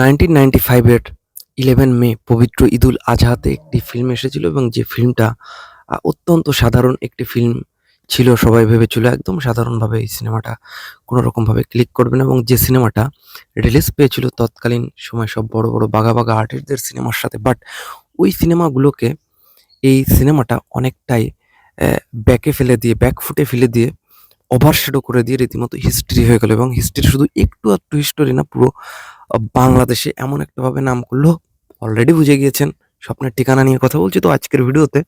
Nineteen ninety ফাইভের eleven May পবিত্র ঈদুল আজহাতে একটি ফিল্ম এসেছিল এবং যে ফিল্মটা অত্যন্ত সাধারণ একটি ফিল্ম ছিল, সবাই ভেবেছিল, একদম সাধারণভাবে এই সিনেমাটা কোনো রকমভাবে ক্লিক করবে না এবং যে সিনেমাটা রিলিজ পেয়েছিল তৎকালীন সময় সব বড় বড় বাঘা বাঘা আর্টিস্টদের সিনেমার সাথে। বাট ওই সিনেমাগুলোকে এই সিনেমাটা অনেকটাই ব্যাকে ফেলে দিয়ে ব্যাক ফুটে ফেলে দিয়ে ওভারশ্যাডো করে দিয়ে রীতিমতো হিস্ট্রি হয়ে গেল এবং হিস্ট্রি শুধু একটু একটু হিস্টোরি না, পুরো বাংলাদেশে এমন একটাভাবে নাম করল অলরেডি বুঝে গিয়েছেন, স্বপ্নের ঠিকানা নিয়ে কথা বলছি। তো আজকের ভিডিওতে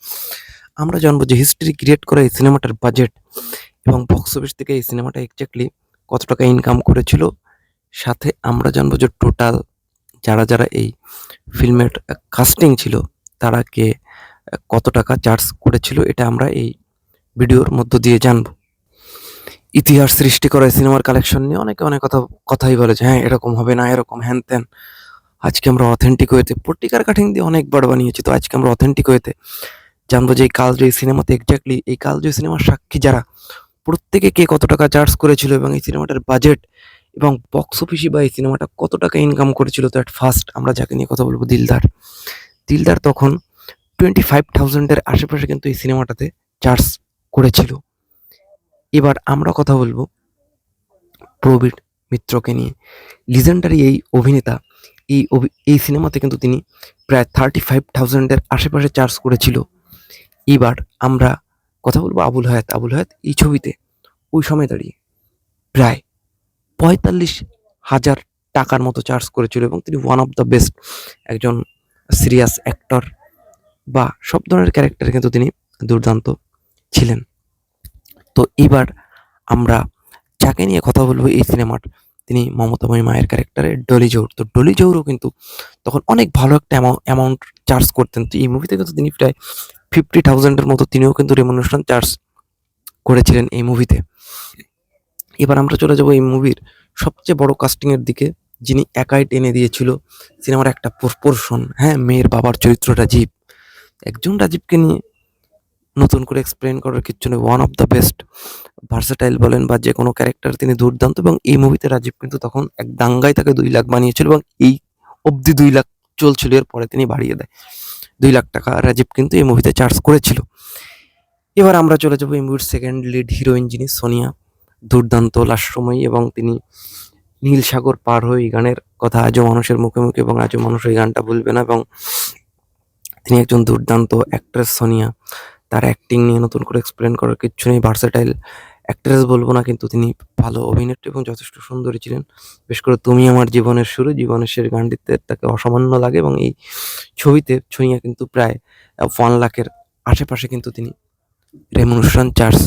আমরা জানব যে হিস্ট্রি ক্রিয়েট করা এই সিনেমাটার বাজেট এবং বক্স অফিস থেকে এই সিনেমাটা এক্স্যাক্টলি কত টাকা ইনকাম করেছিল। সাথে আমরা জানব যে টোটাল যারা যারা এই ফিল্মের কাস্টিং ছিল, তারা কে কত টাকা চার্জ করেছিল, এটা আমরা এই ভিডিওর মধ্য দিয়ে জানব। ইতিহাস সৃষ্টি করা সিনেমার কালেকশন নিয়ে অনেকে অনেক কথা, কথাই বলে যে হ্যাঁ এরকম হবে না, এরকম হ্যান ত্যান। আজকে আমরা অথেন্টিক হয়েতে পট্টিকার কাঠিং দিয়ে অনেকবার বানিয়েছি, তো আজকে আমরা অথেন্টিক হয়েতে জানব যে এই কালজয়ী সিনেমাতে এক্স্যাক্টলি এই কালজয়ী সিনেমার সাক্ষী যারা, প্রত্যেকে কে কত টাকা চার্জ করেছিল এবং এই সিনেমাটার বাজেট এবং বক্স অফিসে বা এই সিনেমাটা কত টাকা ইনকাম করেছিল, তো অ্যাট ফার্স্ট আমরা যাকে নিয়ে কথা বলব, দিলদার। দিলদার তখন টোয়েন্টি ফাইভ থাউজেন্ডের আশেপাশে কিন্তু এই সিনেমাটাতে চার্জ করেছিল। এবার আমরা কথা বলব প্রবীর মিত্রকে নিয়ে। লিজেন্ডারি এই অভিনেতা, এই এই সিনেমাতে কিন্তু তিনি প্রায় থার্টি ফাইভ থাউজেন্ডের আশেপাশে চার্জ করেছিল। এবার আমরা কথা বলব আবুল হায়াত। আবুল হায়াত এই ছবিতে ওই সময় দাঁড়িয়ে প্রায় পঁয়তাল্লিশ হাজার টাকার মতো চার্জ করেছিল এবং তিনি ওয়ান অফ দ্য বেস্ট একজন সিরিয়াস অ্যাক্টর বা সব ধরনের ক্যারেক্টার কিন্তু তিনি দুর্দান্ত ছিলেন। তো এবার আমরা যাকে নিয়ে কথা বলব এই সিনেমার, তিনি মমতাময়ী মায়ের ক্যারেক্টারে ডলি জৌর। তো ডলি জৌরও কিন্তু তখন অনেক ভালো একটা অ্যামাউন্ট চার্জ করতেন। তো এই মুভিতে কিন্তু তিনি প্রায় ফিফটি থাউজেন্ডের মতো তিনিও কিন্তু রেমুনেশন চার্জ করেছিলেন এই মুভিতে এবার আমরা চলে যাব এই মুভির সবচেয়ে বড় কাস্টিংয়ের দিকে, যিনি একাই টেনে দিয়েছিল সিনেমার একটা পোর্শন হ্যাঁ মেয়ের বাবার চরিত্র রাজীব। একজন রাজীবকে নিয়ে নতুন করে এক্সপ্লেন করার কিচ্ছু নেই। One of the best versatile বলেন বা যে কোনো ক্যারেক্টার তিনি দুর্দান্ত এবং এই মুভিতে রাজীব কিন্তু তখন এক দাঙ্গায় তাকে দুই লাখ বানিয়েছিল এবং এই অবধি দুই লাখ চলছিল এর পরে তিনি বাড়িয়ে দেয়। দুই লাখ টাকা রাজীব কিন্তু এই মুভিতে চার্জ করেছিল। এবার আমরা চলে যাব এই মুভির সেকেন্ড লিড হিরোইন যিনি, সোনিয়া। দুর্দান্ত লাস্যময়ী এবং তিনি নীল সাগর পার হয়ে এই গানের কথা আজও মানুষের মুখে মুখে এবং আজও মানুষ এই গানটা ভুলবে না এবং তিনি একজন দুর্দান্ত অ্যাক্ট্রেস সোনিয়া। তার অ্যাক্টিং নিয়ে নতুন করে এক্সপ্লেন করার কিচ্ছু নেই। ভার্সেটাইল অ্যাক্ট্রেস বলব না, কিন্তু তিনি ভালো অভিনেত্রী এবং যথেষ্ট সুন্দরী ছিলেন। বিশেষ করে তুমি আমার জীবনের শুরু, জীবনের শেষ গানটিতে তাকে অসামান্য লাগে এবং এই ছবিতে ছুঁইয়া কিন্তু প্রায় ওয়ান লাখের আশেপাশে কিন্তু তিনি রেমুনেশন চার্জ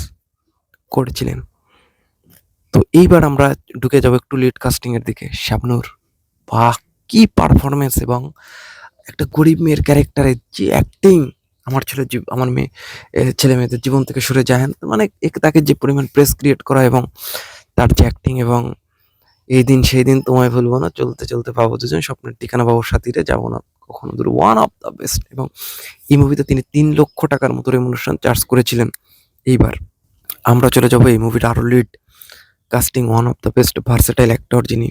করেছিলেন। তো এইবার আমরা ঢুকে যাব একটু লিড কাস্টিংয়ের দিকে। শাবনুর, বাহ, কি পারফরমেন্স এবং একটা গরিব মেয়ের ক্যারেক্টারের যে অ্যাক্টিং আমার ছেলে আমার মেয়ে ছেলে মেয়েদের জীবন থেকে সরে যায় না, মানে তাকে যে পরিমাণ প্রেস ক্রিয়েট করা এবং তার যে অ্যাক্টিং এবং এই দিন সেই দিন তোমায় ভুলবো না চলতে চলতে পাবো দুজন স্বপ্নের ঠিকানা বাবুর সাথীরে যাব না কখনো দূর। ওয়ান অফ দ্য বেস্ট এবং এই মুভিতে তিনি তিন লক্ষ টাকার মতো রেমুনেশন চার্জ করেছিলেন। এইবার আমরা চলে যাব এই মুভিটা আরও lead casting one of the best versatile actor যিনি।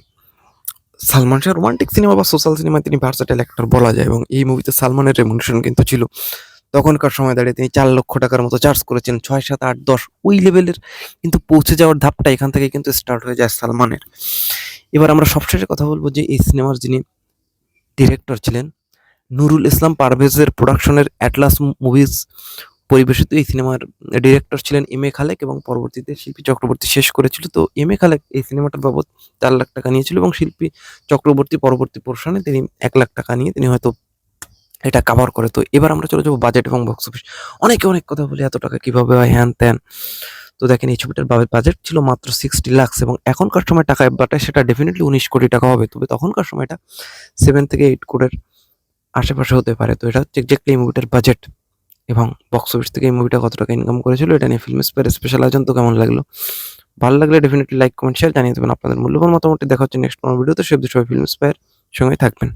সালমান শাহ রোমান্টিক সিনেমা বা সোশ্যাল সিনেমায় তিনি ভার্সেটাইল অ্যাক্টর বলা যায় এবং এই মুভিতে সালমানের রেমুনেশন কিন্তু ছিল। তখনকার সময় দাঁড়িয়ে তিনি চার লক্ষ টাকার মতো চার্জ করেছেন, ছয়, সাত, আট, দশ, ওই লেভেলের কিন্তু পৌঁছে যাওয়ার ধাপটা এখান থেকে কিন্তু স্টার্ট হয়ে যায় সালমানের। এবার আমরা সবশেষে কথা বলব যে এই সিনেমার যিনি ডিরেক্টর ছিলেন, নুরুল ইসলাম পারভেজের প্রোডাকশনের অ্যাটলাস মুভিজ পরিবেশিত এই সিনেমার ডিরেক্টর ছিলেন এম এ খালেক এবং পরবর্তীতে শিল্পী চক্রবর্তী শেষ করেছিল। তো এম এ খালেক এই সিনেমাটার বাবদ চার লাখ টাকা নিয়েছিল এবং শিল্পী চক্রবর্তী পরবর্তী পোর্শনে তিনি এক লাখ টাকা নিয়ে তিনি হয়তো এটা কাভার করে। তো এবার আমরা চলে যাব বাজেট এবং বক্স অফিস অনেকে অনেক কথা বলি, এত টাকা কীভাবে হয়? হ্যান ত্যান। তো দেখেন, এই ছবিটার বাজেট ছিল মাত্র সিক্সটি লাক্স এবং এখনকার সময় টাকায় বাটায় সেটা ডেফিনেটলি উনিশ কোটি টাকা হবে। তবে তখনকার সময়টা সেভেন থেকে এইট কোটির আশেপাশে হতে পারে। তো এটা হচ্ছে এক্স্যাক্টলি এই মুভিটার বাজেট এবং বক্স অফিস থেকে এই মুভিটা কত টাকা ইনকাম করেছিল, এটা নিয়ে ফিল্ম স্পেয়ার স্পেশাল আয়োজন। তো কেমন লাগল? ভালো লাগলে ডেফিনেটলি লাইক কমেন্ট শেয়ার জানিয়ে দেবেন। আপনাদের মূল্যবান মতামতটি দেখা হচ্ছে নেক্সট কোনো ভিডিওতে। সব সবাই ফিল্ম স্পেয়ার সঙ্গে থাকবেন।